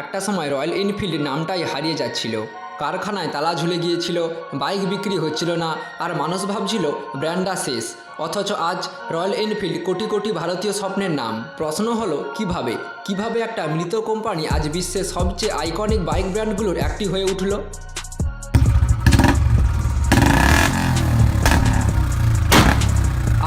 একটা সময় royal Enfield নামটাই হারিয়ে যাচ্ছিল। কারখানায় তালা ঝুলে গিয়েছিল, বাইক বিক্রি হচ্ছিল না, আর মানুষ ভাবছিল, ব্র্যান্ডটা শেষ। অথচ আজ রয়্যাল এনফিল্ড কোটি কোটি ভারতীয় স্বপ্নের নাম। প্রশ্ন হলো, কীভাবে? কীভাবে একটা মৃত কোম্পানি আজ বিশ্বের সবচেয়ে আইকনিক বাইক ব্র্যান্ডগুলোর একটি হয়ে উঠল?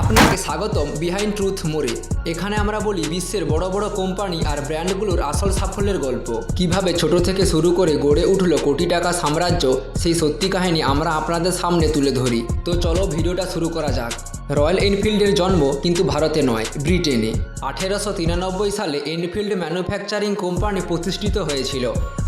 আপনাকে স্বাগতম বিহাইন্ড ট্রুথ মোড়ে। এখানে আমরা বলি বিশ্বের বড় বড় কোম্পানি আর ব্র্যান্ডগুলোর আসল সাফল্যের গল্প। কীভাবে ছোট থেকে শুরু করে গড়ে উঠল কোটি টাকা সাম্রাজ্য, সেই সত্যি কাহিনী আমরা আপনাদের সামনে তুলে ধরি। তো চলো ভিডিওটা শুরু করা যাক। রয়্যাল এনফিল্ডের জন্ম কিন্তু ভারতে নয়, ব্রিটেনে। আঠেরোশো তিরানব্বই সালে এনফিল্ড ম্যানুফ্যাকচারিং কোম্পানি প্রতিষ্ঠিত হয়েছিল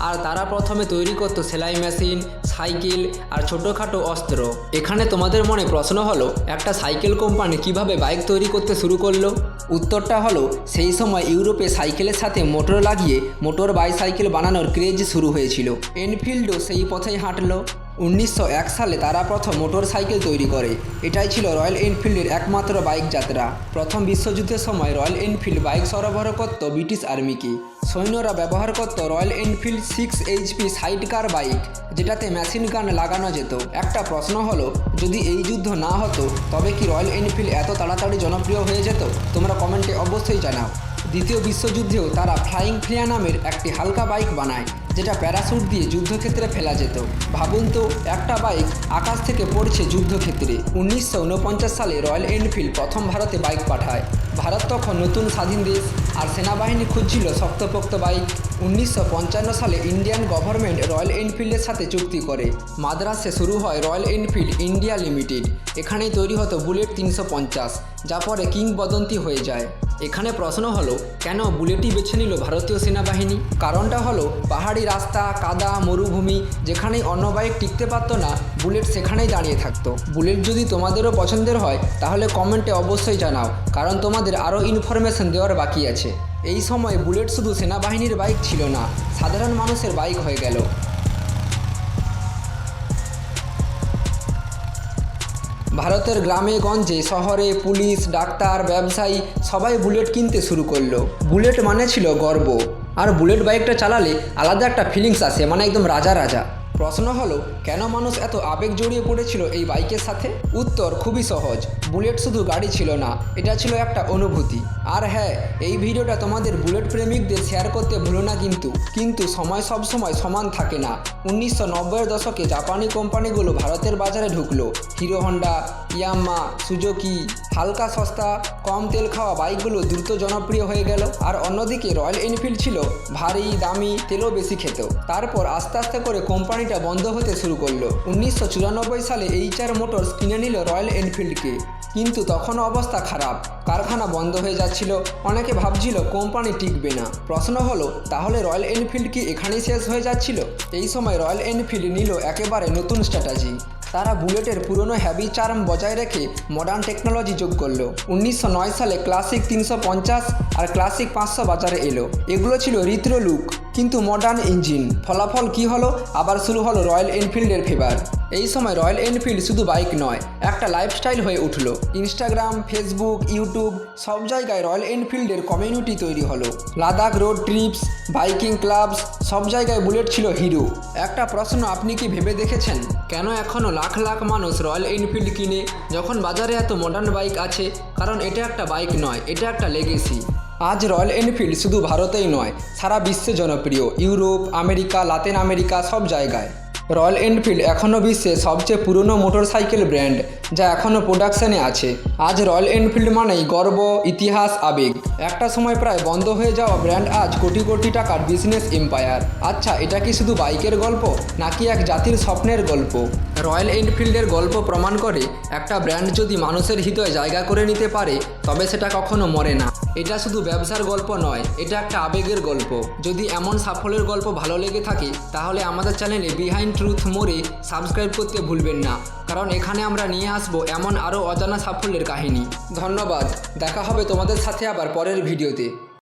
আর তারা প্রথমে তৈরি করতো সেলাই মেশিন, সাইকেল আর ছোটোখাটো অস্ত্র। এখানে তোমাদের মনে প্রশ্ন হলো, একটা সাইকেল কোম্পানি কীভাবে বাইক তৈরি করতে শুরু করল? উত্তরটা হলো, সেই সময় ইউরোপে সাইকেলের সাথে মোটর লাগিয়ে মোটর বাইসাইকেল বানানোর ক্রেজ শুরু হয়েছিল। এনফিল্ডও সেই পথেই হাঁটলো। উনিশশো এক সালে তারা প্রথম মোটর সাইকেল তৈরি করে। এটাই ছিল রয়্যাল এনফিল্ডের একমাত্র বাইক যাত্রা। প্রথম বিশ্বযুদ্ধের সময় রয়্যাল এনফিল্ড বাইক সরবরাহ করত ব্রিটিশ আর্মিকে। সৈন্যরা ব্যবহার করত Royal Enfield six HP side car bike, যেটাতে মেশিন গান লাগানো যেত। একটা প্রশ্ন হলো, যদি এই যুদ্ধ না হতো, তবে কি রয়্যাল এনফিল্ড এত তাড়াতাড়ি জনপ্রিয় হয়ে যেত? তোমরা কমেন্টে অবশ্যই জানাও। দ্বিতীয় বিশ্বযুদ্ধেও তারা ফ্লাইং ফ্লিয়া নামের একটি হালকা বাইক বানায়। যেটা প্যারাশুট দিয়ে যুদ্ধক্ষেত্রে ফেলা যেত। ভাবুন তো, একটা বাইক আকাশ থেকে পড়ছে যুদ্ধক্ষেত্রে। উনিশশো উনপঞ্চাশ সালে রয়্যাল এনফিল্ড প্রথম ভারতে বাইক পাঠায়। ভারত তখন নতুন স্বাধীন দেশ আর সেনাবাহিনী খুঁজছিল শক্তপোক্ত বাইক। উনিশশো পঞ্চান্ন সালে ইন্ডিয়ান গভর্নমেন্ট রয়্যাল এনফিল্ডের সাথে চুক্তি করে। মাদ্রাসে শুরু হয় রয়্যাল এনফিল্ড ইন্ডিয়া লিমিটেড। এখানেই তৈরি হতো বুলেট তিনশো পঞ্চাশ, যা পরে কিংবদন্তি হয়ে যায়। এখানে প্রশ্ন হলো, কেন বুলেটই বেছে নিল ভারতীয় সেনাবাহিনী? কারণটা হলো, পাহাড়ি রাস্তা, কাদা, মরুভূমি, যেখানেই অন্য বাইক টিকতে পারতো না, বুলেট সেখানেই দাঁড়িয়ে থাকতো। বুলেট যদি তোমাদেরও পছন্দের হয়, তাহলে কমেন্টে অবশ্যই জানাও, কারণ তোমাদের আরও ইনফরমেশন দেওয়ার বাকি আছে। এই সময় বুলেট শুধু সেনাবাহিনীর বাইক ছিল না, সাধারণ মানুষের বাইক হয়ে গেল। ভারতের গ্রামে, গঞ্জে, শহরে পুলিশ, ডাক্তার, ব্যবসায়ী সবাই বুলেট কিনতে শুরু করল। বুলেট মানে ছিল গর্ব। আর বুলেট বাইকটা চালালে আলাদা একটা ফিলিংস আসে মানে একদম রাজা রাজা। প্রশ্ন হলো, কেন মানুষ এত আবেগ জড়িয়ে পড়েছিল এই বাইকের সাথে? উত্তর খুবই সহজ। বুলেট শুধু গাড়ি ছিল না, এটা ছিল একটা অনুভূতি। আর হ্যাঁ এই ভিডিওটা তোমাদের বুলেট প্রেমিকদের শেয়ার করতে ভুলো না কিন্তু। কিন্তু সময় সব সময় সমান থাকে না। উনিশশো নব্বইয়ের দশকে জাপানি কোম্পানিগুলো ভারতের বাজারে ঢুকলো। হিরো হন্ডা ইয়াম্মা সুজুকি হালকা সস্তা, কম তেল খাওয়া বাইকগুলো দ্রুত জনপ্রিয় হয়ে গেল। আর অন্যদিকে রয়্যাল এনফিল্ড ছিল ভারী, দামি, তেলও বেশি খেত। তারপর আস্তে আস্তে করে কোম্পানিটা বন্ধ হতে শুরু করল। উনিশশো চুরানব্বই সালে এইচআর মোটরস কিনে নিল রয়্যাল এনফিল্ডকে। কিন্তু তখনও অবস্থা খারাপ। কারখানা বন্ধ হয়ে যাচ্ছিল। অনেকে ভাবছিল কোম্পানি টিকবে না। প্রশ্ন হলো, তাহলে রয়্যাল এনফিল্ড কি এখানেই শেষ হয়ে যাচ্ছিল? এই সময় রয়্যাল এনফিল্ড নিল একেবারে নতুন স্ট্র্যাটাজি। তারা বুলেটের পুরনো হ্যাবি চার্ম বজায় রেখে মডার্ন টেকনোলজি যোগ করল। উনিশশো নয় সালে ক্লাসিক তিনশো পঞ্চাশ আর ক্লাসিক পাঁচশো বাজারে এলো। এগুলো ছিল রিত্র লুক কিন্তু মডার্ন ইঞ্জিন ফলাফল কি হলো? আবার শুরু হলো রয়্যাল এনফিল্ডের ফেভার এই সময় রয়্যাল এনফিল্ড শুধু বাইক নয়, একটা লাইফস্টাইল হয়ে উঠল। ইনস্টাগ্রাম ফেসবুক ইউটিউব সব জায়গায় রয়্যাল এনফিল্ডের কমিউনিটি তৈরি হলো। Ladakh road trips biking clubs সব জায়গায় বুলেট ছিল হিরো একটা প্রশ্ন আপনি কি ভেবে দেখেছেন? কেন এখনও লাখ লাখ মানুষ রয়্যাল এনফিল্ড কিনে, যখন বাজারে এত মডার্ন বাইক আছে? কারণ এটা একটা বাইক নয়, এটা একটা লেগেসি আজ রয়্যাল এনফিল্ড শুধু ভারতেই নয়, সারা বিশ্বে জনপ্রিয়। ইউরোপ, আমেরিকা, লাতিন আমেরিকা, সব জায়গায়। রয়্যাল এনফিল্ড এখনও বিশ্বের সবচেয়ে পুরনো মোটরসাইকেল ব্র্যান্ড, যা এখনও প্রোডাকশনে আছে। আজ রয়্যাল এনফিল্ড মানেই গর্ব, ইতিহাস, আবেগ। একটা সময় প্রায় বন্ধ হয়ে যাওয়া ব্র্যান্ড আজ কোটি কোটি টাকার বিজনেস এম্পায়ার। আচ্ছা এটা কি শুধু বাইকের গল্প, নাকি এক জাতির স্বপ্নের গল্প? রয়্যাল এনফিল্ডের গল্প প্রমাণ করে, একটা ব্র্যান্ড যদি মানুষের হৃদয়ে জায়গা করে নিতে পারে, তবে সেটা কখনো মরে না। এটা শুধু ব্যবসার গল্প নয়, এটা একটা আবেগের গল্প। যদি এমন সাফল্যের গল্প ভালো লেগে থাকে, তাহলে আমাদের চ্যানেলে বিহাইন্ড ট্রুথ মোড়ে সাবস্ক্রাইব করতে ভুলবেন না। কারণ এখানে আমরা নিয়ে আসব এমন আরও অজানা সাফল্যের কাহিনী। ধন্যবাদ, দেখা হবে তোমাদের সাথে আবার পরের ভিডিওতে।